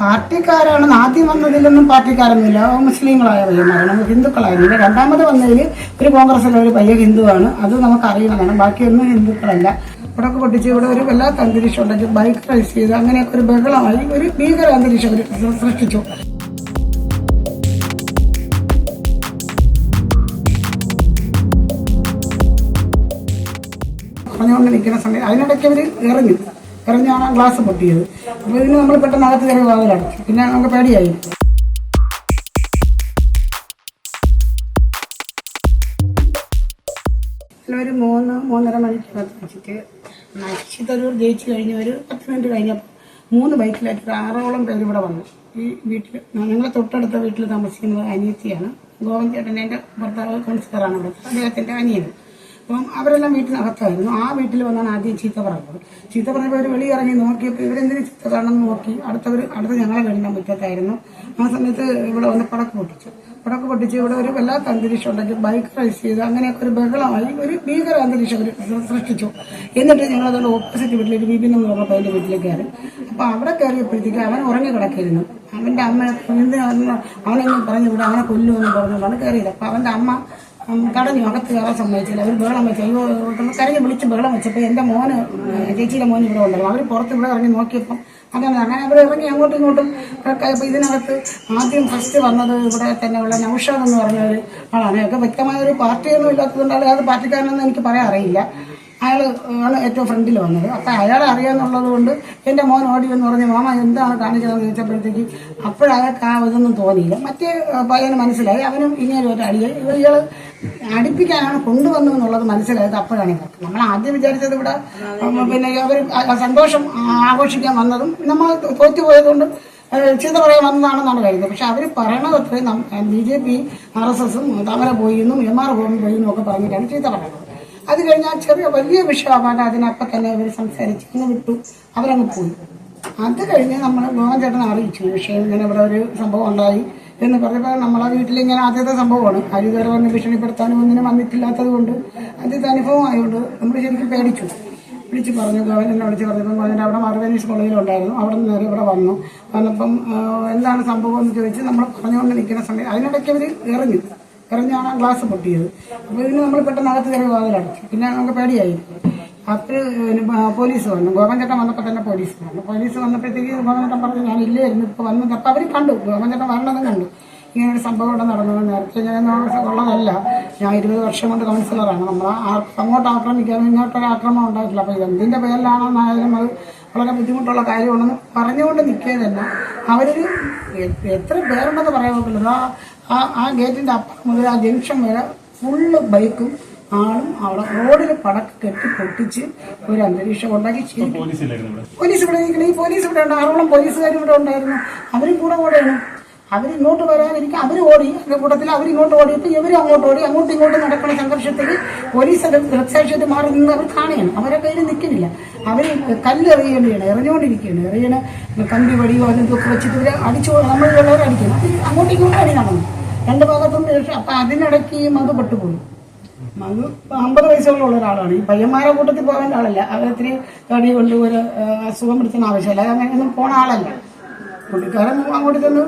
പാർട്ടിക്കാരാണ് ആദ്യം വന്നതിലൊന്നും പാർട്ടിക്കാരൊന്നുമില്ല. മുസ്ലിങ്ങളായ പയ്യന്മാരാണ് ഹിന്ദുക്കളായിരുന്നു രണ്ടാമത് വന്നതിൽ ഒരു കോൺഗ്രസ്സിലെ ഒരു പയ്യ ഹിന്ദുവാണ്. അത് നമുക്ക് അറിയുന്നതാണ് ബാക്കിയൊന്നും ഹിന്ദുക്കളല്ല. ഇവിടെ പൊട്ടിച്ച് ഇവിടെ ഒരു വല്ലാത്ത അന്തരീക്ഷം ഉണ്ടെങ്കിൽ ബൈക്ക് റൈസ് ചെയ്ത് അങ്ങനെയൊക്കെ ഒരു ബഹളമായി ഒരു ഭീകര അന്തരീക്ഷം സൃഷ്ടിച്ചു. പറഞ്ഞുകൊണ്ട് നിൽക്കുന്ന സമയം അതിനിടയ്ക്ക് അവർ ഇറങ്ങി. ആ ഗ്ലാസ് പൊട്ടിയത് അപ്പോൾ ഇതിന് നമ്മൾ പെട്ടെന്ന് അകത്ത് കയറി വാതിലടച്ചു പിന്നെ നമുക്ക് പേടിയായി. ഒരു മൂന്ന് മൂന്നര മണിക്കകത്ത് നശിതരൂർ ജയിച്ചു കഴിഞ്ഞ് ഒരു പത്ത് മിനിറ്റ് കഴിഞ്ഞപ്പോൾ മൂന്ന് ബൈക്കിലായിട്ട് ഒരു ആറോളം പേര് ഇവിടെ വന്നു. ഈ വീട്ടിൽ ഞങ്ങളെ തൊട്ടടുത്ത വീട്ടിൽ താമസിക്കുന്നത് അനിയത്തിയാണ്. ഗോവൻ ചേട്ടൻ എന്റെ ഭർത്താവ് കൗൺസിലറാണ് ഇവിടെ. അദ്ദേഹത്തിന്റെ അനിയൻ അപ്പം അവരെല്ലാം വീട്ടിനകത്തായിരുന്നു. ആ വീട്ടിൽ വന്നാണ് ആദ്യം ചീത്ത പറഞ്ഞത്. ചീത്ത പറഞ്ഞപ്പോൾ അവർ വെളിയിറങ്ങി നോക്കിയപ്പോൾ ഇവരെന്തിനു ചീത്ത കാണണമെന്ന് നോക്കി. അടുത്തവർ അടുത്ത ഞങ്ങളെ വീടിന്റെ മുറ്റത്തായിരുന്നു. ആ സമയത്ത് ഇവിടെ വന്ന് പടക്ക് പൊട്ടിച്ചു. പടക്ക് പൊട്ടിച്ച് ഇവിടെ ഒരു വല്ലാത്ത അന്തരീക്ഷം ഉണ്ടാക്കി ബൈക്ക് റൈസ് ചെയ്ത് അങ്ങനെയൊക്കെ ഒരു ബഹളമായി ഒരു ഭീകര അന്തരീക്ഷം അവർ സൃഷ്ടിച്ചു. എന്നിട്ട് ഞങ്ങൾ അതുകൊണ്ട് ഓപ്പോസിറ്റ് വീട്ടിൽ ഒരു ബിബിൻ എന്ന് പറഞ്ഞപ്പോൾ അതിന്റെ വീട്ടിലേക്ക് കയറി. അപ്പോൾ അവിടെ കയറിയപ്പോഴത്തേക്ക് അവൻ ഉറങ്ങി കിടക്കിയിരുന്നു അവന്റെ അമ്മ അവനെങ്ങനെ പറഞ്ഞു ഇവിടെ അവനെ കൊല്ലുമെന്ന് പറഞ്ഞുകൊണ്ടാണ് കയറിയത്. അപ്പോൾ അവന്റെ അമ്മ ഉം, തടഞ്ഞു അകത്ത് കയറാൻ സമ്മതിച്ചില്ല. അവർ ബഹളം വെച്ചു അയ്യോ കരഞ്ഞ് വിളിച്ച് ബഹളം വെച്ചപ്പോൾ എന്റെ മോന് ചേച്ചിയുടെ മോൻ ഇവിടെ ഉണ്ടല്ലോ അവർ പുറത്ത് ഇവിടെ ഇറങ്ങി നോക്കിയപ്പം അങ്ങനെ അങ്ങനെ അവർ ഇറങ്ങി അങ്ങോട്ടും ഇങ്ങോട്ടും അപ്പോൾ ഇതിനകത്ത് ആദ്യം ഫസ്റ്റ് വന്നത് ഇവിടെ തന്നെയുള്ള നൌഷാദ് എന്ന് പറഞ്ഞ ഒരു ആളാണ്. അയാൾക്ക് വ്യക്തമായ ഒരു പാർട്ടിയൊന്നും ഇല്ലാത്തതുകൊണ്ട് അയാൾ അത് പാർട്ടിക്കാരനെന്ന് എനിക്ക് പറയാൻ അറിയില്ല. അയാൾ ആണ് ഏറ്റവും ഫ്രണ്ടിൽ വന്നത്. അപ്പം അയാളെ അറിയാന്നുള്ളത് കൊണ്ട് എന്റെ മോൻ ഓടി എന്ന് പറഞ്ഞ് മാമ എന്താണ് കാണിച്ചതെന്ന് ചോദിച്ചപ്പോഴത്തേക്ക് അപ്പോഴയാൾക്ക് ആ ഇതൊന്നും തോന്നിയില്ല. മറ്റേ പയ്യന് മനസ്സിലായി. അവനും ഇനിയൊരു ഒരു അടിയായി. ഇയാൾ അടുപ്പിക്കാനാണ് കൊണ്ടുവന്നു എന്നുള്ളത് മനസ്സിലായത് അപ്പോഴാണ് ഇവർക്ക്. നമ്മൾ ആദ്യം വിചാരിച്ചത് ഇവിടെ പിന്നെ അവർ സന്തോഷം ആഘോഷിക്കാൻ വന്നതും നമ്മൾ തോറ്റുപോയതുകൊണ്ട് ചീത്ത പറയാൻ വന്നതാണെന്നാണ് കരുതുന്നത്. പക്ഷെ അവർ പറയണത് അത്രയും B J P R S എസും താമര പോയി എന്നും എം ആർ പോയി എന്നും ഒക്കെ പറഞ്ഞിട്ടാണ് ചീത്ത പറയുന്നത്. അത് കഴിഞ്ഞാൽ ചെറിയ വലിയ വിഷയമാകാതെ അതിനപ്പം തന്നെ അവർ സംസാരിച്ച് അങ്ങ് വിട്ടു അവരങ്ങ് പോയി. അത് കഴിഞ്ഞ് നമ്മൾ ഗോവൻ ചേട്ടനെ അറിയിച്ചു വിഷയം ഇങ്ങനെ ഇവിടെ ഒരു സംഭവം ഉണ്ടായി. എന്ന് പറഞ്ഞപ്പോൾ നമ്മളെ വീട്ടിൽ ഇങ്ങനെ ആദ്യത്തെ സംഭവമാണ്. ആരും വന്ന് ഭീഷണിപ്പെടുത്താനും ഒന്നിനും വന്നിട്ടില്ലാത്തത് കൊണ്ട് ആദ്യത്തെ അനുഭവം ആയതുകൊണ്ട് നമ്മൾ ശരിക്കും പേടിച്ചു. വിളിച്ച് പറഞ്ഞു ഗവൻ എന്നെ വിളിച്ച് പറഞ്ഞപ്പോൾ അതിന്റെ അവിടെ മറുവേനീസ് കോളേജിലുണ്ടായിരുന്നു അവിടെ നിന്ന് നേരെ ഇവിടെ വന്നു. വന്നപ്പം എന്താണ് സംഭവം എന്ന് ചോദിച്ച് നമ്മൾ പറഞ്ഞുകൊണ്ട് നിൽക്കുന്ന സമയം അതിനിടയ്ക്ക് അവർ ഇറങ്ങി ഇറങ്ങിയാണ് ഗ്ലാസ് പൊട്ടിയത്. അപ്പോൾ ഇതിന് നമ്മൾ പെട്ടെന്ന് അകത്ത് കയറി വാതിലടച്ചു. പിന്നെ നമുക്ക് പേടിയായി. അപ്പോൾ പോലീസ് വന്നു. ഗോവൻചേട്ടൻ വന്നപ്പോൾ തന്നെ പോലീസ് വന്നു. പോലീസ് വന്നപ്പോഴത്തേക്ക് ഗോവൻചേട്ടൻ പറഞ്ഞു ഞാൻ ഇല്ലായിരുന്നു ഇപ്പോൾ വന്നു. അപ്പോൾ അവർ കണ്ടു. ഗോവൻചേട്ടൻ വരണതും കണ്ടു. ഇങ്ങനെ ഒരു സംഭവം ഇവിടെ നടന്നത് നേരത്തെ ഞാൻ ഉള്ളതല്ല. ഞാൻ ഇരുപത് വർഷം കൊണ്ട് കൗൺസിലറാണ്. നമ്മൾ അങ്ങോട്ട് ആക്രമിക്കാനും ഇങ്ങോട്ടൊരു ആക്രമണം ഉണ്ടായിട്ടില്ല. അപ്പോൾ എന്തിന്റെ പേരിലാണെന്നായാലും അത് വളരെ ബുദ്ധിമുട്ടുള്ള കാര്യമാണെന്ന് പറഞ്ഞുകൊണ്ട് നിൽക്കിയതല്ല അവരൊരു എ- എത്ര പേരുണ്ടെന്ന് പറയാൻ പറ്റില്ല. ആ ആ ഗേറ്റിന്റെ അപ്പുറം മുതൽ ആ ജംഗ്ഷൻ വരെ ഫുള്ള് ബൈക്കും ആളും അവിടെ റോഡിൽ പടക്ക് കെട്ടി പൊട്ടിച്ച് ഒരു അന്തരീക്ഷം ഉണ്ടാക്കി പോലീസ് ഇവിടെ? നിൽക്കണം ഈ പോലീസ് ഇവിടെ ഉണ്ട്. ആറോളം പോലീസുകാർ ഇവിടെ ഉണ്ടായിരുന്നു. അവരും കൂടെ ഓടുകയാണ് അവർ ഇങ്ങോട്ട് വരാതിരിക്കും അവർ ഓടി. എന്റെ കൂട്ടത്തിൽ അവർ ഇങ്ങോട്ട് ഓടിയപ്പോൾ ഇവർ അങ്ങോട്ട് ഓടി. അങ്ങോട്ടും ഇങ്ങോട്ടും നടക്കുന്ന സംഘർഷത്തിൽ പോലീസ് ദൃക്സാക്ഷിയായിട്ട് മാറി നിന്ന് അവർ കാണുകയാണ്. അവരെ കയ്യിൽ നിൽക്കുന്നില്ല. അവർ കല്ല് എറിയേണ്ടിയാണ് എറിഞ്ഞുകൊണ്ടിരിക്കുകയാണ്. എറിയണ കമ്പി വടിയോ അതൊക്കെ വെച്ചിട്ട് ഇവരെ അടിച്ചു നമ്മളുള്ളവർ അടിക്കണം. അത് അങ്ങോട്ടും ഇങ്ങോട്ടും അടി നടന്നു. രണ്ട് ഭാഗത്തും ദേഷ്യം അപ്പം അതിനിടയ്ക്ക് മത് പെട്ടുപോയി. മധു അമ്പത് വയസ്സുള്ള ഒരാളാണ്. ഈ പയ്യന്മാരെ കൂട്ടത്തിൽ പോകേണ്ട ആളല്ല. അവരത്തിരി തടി കൊണ്ട് ഒരു അസുഖം പിടിക്കുന്ന ആവശ്യമില്ല. അങ്ങനെയൊന്നും പോണ ആളല്ല. പുള്ളിക്കാരൻ അങ്ങോട്ട് ചെന്ന്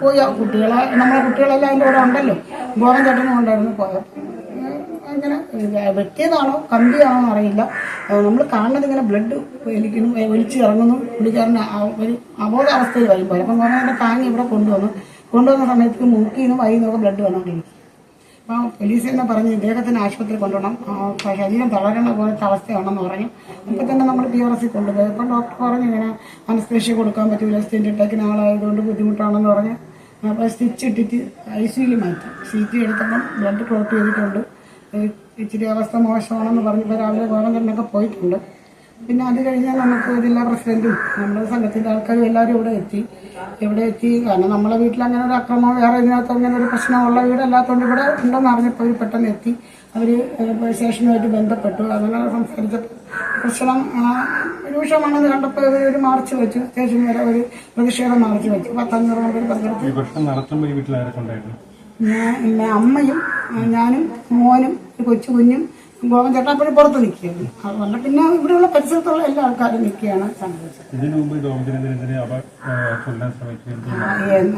പോയി. കുട്ടികളെ നമ്മളെ കുട്ടികളെല്ലാം അതിന്റെ കൂടെ ഉണ്ടല്ലോ. ഗോവൻ ചേട്ടനും ഉണ്ടായിരുന്നു പോയത് അങ്ങനെ വെട്ടിയതാണോ കമ്പിയാണോ അറിയില്ല. നമ്മൾ കാണുന്നത് ഇങ്ങനെ ബ്ലഡ് വലിക്കുന്നു ഒലിച്ചു ഇറങ്ങുന്നു. പുള്ളിക്കാരന്റെ ഒരു അബോധാവസ്ഥയിൽ വരുമ്പോൾ അപ്പം ഗോവനെ താങ്ങി ഇവിടെ കൊണ്ടുവന്നു. കൊണ്ടുവന്ന സമയത്ത് മൂക്കിൽ നിന്നും വൈകുന്നൊക്കെ ബ്ലഡ് വന്നുകൊണ്ടിരിക്കും അപ്പോൾ പോലീസ് തന്നെ പറഞ്ഞു ഇദ്ദേഹത്തിന് ആശുപത്രി കൊണ്ടുപോകണം ശരീരം തളരണ പോലത്തെ അവസ്ഥയാണെന്ന് പറഞ്ഞു. അപ്പം തന്നെ നമ്മൾ പി ആർ എസ് കൊണ്ടുപോയി. അപ്പം ഡോക്ടർ പറഞ്ഞു ഇങ്ങനെ അനസ്തേഷ്യ കൊടുക്കാൻ പറ്റൂല സ്റ്റെന്റ് ഇട്ടേക്കുന്ന ആളായതുകൊണ്ട് ബുദ്ധിമുട്ടാണെന്ന് പറഞ്ഞ്. അപ്പോൾ സ്റ്റിച്ച് ഇട്ടിട്ട് ഐ സിയിൽ മാറ്റി. സി ടി എടുത്തപ്പം ബ്ലഡ് ക്ലോട്ട് ചെയ്തിട്ടുണ്ട്. ഇച്ചിരി അവസ്ഥ മോശമാണെന്ന് പറഞ്ഞപ്പോൾ രാവിലെ ഗവൺമെന്റിനൊക്കെ പോയിട്ടുണ്ട്. പിന്നെ അത് കഴിഞ്ഞാൽ നമുക്ക് ജില്ലാ പ്രസിഡന്റും നമ്മുടെ സംഘത്തിന്റെ ആൾക്കാരും എല്ലാവരും ഇവിടെ എത്തി. ഇവിടെ എത്തി? കാരണം നമ്മളെ വീട്ടിൽ അങ്ങനെ ഒരു അക്രമം വേറെ ഇതിനകത്ത് അങ്ങനെ ഒരു പ്രശ്നമുള്ള വീടല്ലാത്തതുകൊണ്ട് ഇവിടെ ഉണ്ടെന്ന് അറിഞ്ഞപ്പോൾ അവർ പെട്ടെന്ന് എത്തി. അവർ സ്റ്റേഷനുമായിട്ട് ബന്ധപ്പെട്ടു. അങ്ങനെ സംസാരിച്ചപ്പോൾ പ്രശ്നം രൂക്ഷമാണെന്ന് കണ്ടപ്പോൾ ഇവർ ഒരു മാർച്ച് വെച്ചു. സ്റ്റേഷൻ വരെ ഒരു പ്രതിഷേധ മാർച്ച് വെച്ചു. പത്തഞ്ഞൂറ് പേര് പങ്കെടുത്തു ഞാൻ അമ്മയും ഞാനും മോനും ഒരു കൊച്ചു കുഞ്ഞും ഗോവൻ ചേട്ടൻ അപ്പോഴും പുറത്ത് നിൽക്കുകയാണ്. അതുകൊണ്ട് പിന്നെ ഇവിടെയുള്ള പരിസരത്തുള്ള എല്ലാ ആൾക്കാരും നിൽക്കുകയാണ് സംഭവിച്ചത്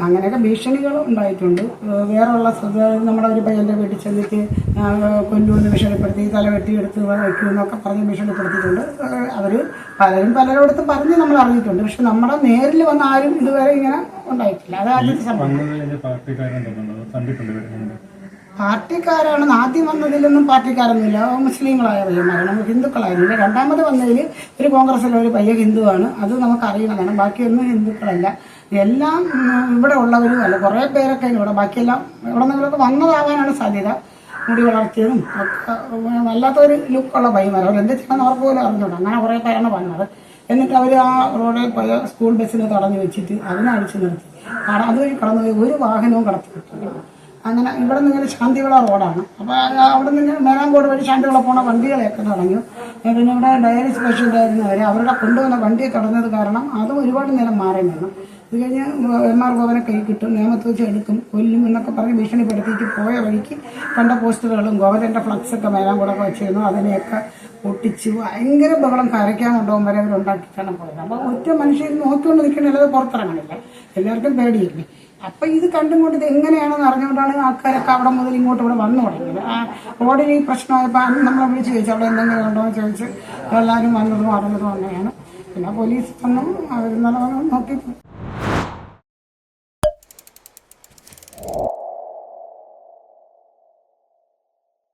അങ്ങനെയൊക്കെ ഭീഷണികൾ ഉണ്ടായിട്ടുണ്ട്. വേറെയുള്ള നമ്മുടെ ഒരു പയ്യന്റെ വീട്ടിൽ ചെന്നിട്ട് ആ, കൊല്ലൂന്ന് ഭീഷണിപ്പെടുത്തി തല വെട്ടിയെടുത്ത് വയ്ക്കുമെന്നൊക്കെ പറഞ്ഞ് ഭീഷണിപ്പെടുത്തിയിട്ടുണ്ട്. അവർ പലരും പലരോടത്തും പറഞ്ഞ് നമ്മൾ അറിഞ്ഞിട്ടുണ്ട്. പക്ഷെ നമ്മുടെ നേരിൽ വന്ന ആരും ഇതുവരെ ഇങ്ങനെ ഉണ്ടായിട്ടില്ല. അത് ആദ്യത്തെ സംഭവം. വന്നത് കഴിഞ്ഞ പാർട്ടിക്കാരൻ തോന്നുന്നത് കണ്ടിട്ടുണ്ട് ഇവരെ മുമ്പ് പാർട്ടിക്കാരാണ് ആദ്യം വന്നതിലൊന്നും പാർട്ടിക്കാരൊന്നുമില്ല. മുസ്ലിങ്ങളായ പയ്യന്മാരാണ് ഹിന്ദുക്കളായിരുന്നു രണ്ടാമത് വന്നതിൽ ഒരു കോൺഗ്രസ്സിലെ ഒരു പയ്യ ഹിന്ദുവാണ്. അത് നമുക്ക് അറിയണതാണ് ബാക്കിയൊന്നും ഹിന്ദുക്കളല്ല. എല്ലാം ഇവിടെ ഉള്ളവരും അല്ല കുറേ പേരൊക്കെ ഇവിടെ. ബാക്കിയെല്ലാം ഇവിടെ നിന്നൊക്കെ വന്നതാവാനാണ് സാധ്യത. മുടി വളർത്തിയതും ഒക്കെ വല്ലാത്തൊരു ലുക്കുള്ള പയ്യന്മാർ അവർ എന്ത് ചെയ്യണമെന്ന് അവർക്ക് പോലും അറിഞ്ഞൂടാ അങ്ങനെ കുറേ പേരാണ് വന്നത്. എന്നിട്ട് അവർ ആ റോഡിൽ പോയ സ്കൂൾ ബസ്സിന് തടഞ്ഞു വെച്ചിട്ട് അതിനെ അടിച്ചു നിർത്തി. അത് വഴി ഒരു വാഹനവും കടത്തി അങ്ങനെ ഇവിടെ നിന്ന് ഇങ്ങനെ ശാന്തിവിള റോഡാണ്. അപ്പോൾ അവിടെ നിന്ന് മേലാങ്കോട് വഴി ശാന്തിവിള പോണ വണ്ടികളെയൊക്കെ തടഞ്ഞു പിന്നെ ഇവിടെ ഡയറി സ്പെഷ്യൽ ആയിരുന്നവർ അവരുടെ കൊണ്ടുവന്ന വണ്ടിയെ തടഞ്ഞത് കാരണം അതും ഒരുപാട് നേരം മാറി നിന്നു. ഇത് കഴിഞ്ഞ് എം കൈ കിട്ടും നിയമത്ത് വെച്ച് എടുക്കും കൊല്ലും എന്നൊക്കെ പറഞ്ഞ് ഭീഷണിപ്പെടുത്തിയിട്ട് പോയ വഴിക്ക് കണ്ട പോസ്റ്ററുകളും ഗോവരന്റെ ഫ്ലക്സൊക്കെ മേലാങ്കോടൊക്കെ വെച്ചിരുന്നു. അതിനെയൊക്കെ പൊട്ടിച്ച് ഭയങ്കര ബഹളം കരയ്ക്കാൻ കൊണ്ടുപോകും വരെ അവരുണ്ടാക്കിയിട്ടാണ് പോയത്. അപ്പോൾ ഒറ്റ മനുഷ്യർ നോക്കിക്കൊണ്ട് നിൽക്കണത് പുറത്തിറങ്ങണില്ല. എല്ലാവർക്കും പേടിയില്ലേ അപ്പം ഇത് കണ്ടും കൊണ്ട് ഇത് എങ്ങനെയാണെന്ന് അറിഞ്ഞുകൊണ്ടാണ് ആൾക്കാരൊക്കെ അവിടെ മുതൽ ഇങ്ങോട്ട് ഇവിടെ വന്നു തുടങ്ങിയത്. ആ റോഡിൽ ഈ പ്രശ്നമായപ്പോൾ അന്ന് നമ്മളെ വിളിച്ച് ചോദിച്ചു അവിടെ എന്തെങ്കിലും ഉണ്ടോ എന്ന് ചോദിച്ച് എല്ലാവരും വന്നതും അറിഞ്ഞതും അങ്ങനെയാണ്. പിന്നെ പോലീസ് വന്നു അവർ നല്ല നോക്കി.